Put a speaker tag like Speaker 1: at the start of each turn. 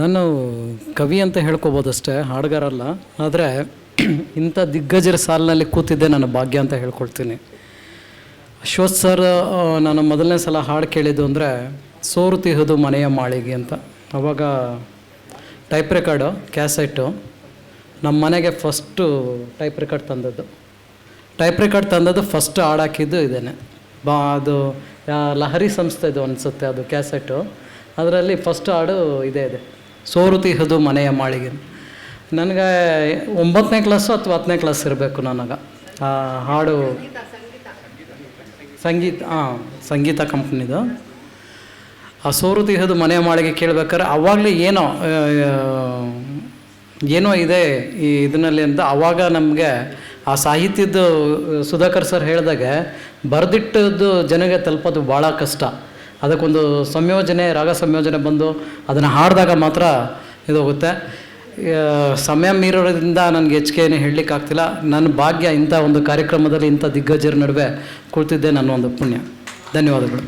Speaker 1: ನಾನು ಕವಿ ಅಂತ ಹೇಳ್ಕೊಬೋದಷ್ಟೇ ಹಾಡುಗಾರಲ್ಲ ಆದರೆ ಇಂಥ ದಿಗ್ಗಜರ ಸಾಲಿನಲ್ಲಿ ಕೂತಿದ್ದೆ ನನ್ನ ಭಾಗ್ಯ ಅಂತ ಹೇಳ್ಕೊಳ್ತೀನಿ. ಅಶ್ವಥ್ ಸರ್ ನಾನು ಮೊದಲನೇ ಸಲ ಹಾಡು ಕೇಳಿದ್ದು ಅಂದರೆ, ಸೋರು ತಿಹೋದು ಮನೆಯ ಮಾಳಿಗೆ ಅಂತ. ಅವಾಗ ಟೈಪ್ ರೆಕಾರ್ಡು, ಕ್ಯಾಸೆಟ್ಟು. ನಮ್ಮ ಮನೆಗೆ ಫಸ್ಟು ಟೈಪ್ ರೆಕಾರ್ಡ್ ತಂದದ್ದು. ಟೈಪ್ ರೆಕಾರ್ಡ್ ತಂದದ್ದು ಫಸ್ಟ್ ಹಾಡಾಕಿದ್ದು ಇದೇನೆ. ಬಾ, ಅದು ಲಹರಿ ಸಂಸ್ಥೆದು ಅನಿಸುತ್ತೆ, ಅದು ಕ್ಯಾಸೆಟ್ಟು. ಅದರಲ್ಲಿ ಫಸ್ಟ್ ಹಾಡು ಇದೇ ಇದೆ. ಸೋರುತಿಹುದು ಮನೆಯ ಮಾಳಿಗೆ. ನನಗೆ ಒಂಬತ್ತನೇ ಕ್ಲಾಸು ಅಥವಾ ಹತ್ತನೇ ಕ್ಲಾಸ್ ಇರಬೇಕು ನನಗೆ. ಆ, ಹಾಡು. ಸಂಗೀತ ಹಾಂ ಸಂಗೀತ ಕಂಪ್ನಿದು. ಆ ಸೋರು ತಿಹದು ಮನೆಯ ಮಾಳಿಗೆ ಕೇಳ್ಬೇಕಾದ್ರೆ ಆವಾಗಲೇ ಏನೋ ಏನೋ ಇದೆ ಈ ಇದರಲ್ಲಿ ಅಂತ ಆವಾಗ ನಮಗೆ ಆ ಸಾಹಿತ್ಯದ್ದು ಸುಧಾಕರ್ ಸರ್ ಹೇಳಿದಾಗ, ಬರೆದಿಟ್ಟದ್ದು ಜನಗೆ ತಲುಪೋದು ಭಾಳ ಕಷ್ಟ. ಅದಕ್ಕೊಂದು ಸಂಯೋಜನೆ, ರಾಗ ಸಂಯೋಜನೆ ಬಂದು ಅದನ್ನು ಹಾಡಿದಾಗ ಮಾತ್ರ ಇದೋಗುತ್ತೆ ಸಮಯ ಮೀರೋದ್ರಿಂದ ನನಗೆ ಹೆಚ್ಚಿಗೆ ಏನು ಹೇಳಲಿಕ್ಕಾಗ್ತಿಲ್ಲ ನನ್ನ ಭಾಗ್ಯ ಇಂಥ ಒಂದು ಕಾರ್ಯಕ್ರಮದಲ್ಲಿ ಇಂಥ ದಿಗ್ಗಜರ ನಡುವೆ ಕುಳಿತಿದ್ದೆ ನನ್ನ ಒಂದು ಪುಣ್ಯ. ಧನ್ಯವಾದಗಳು.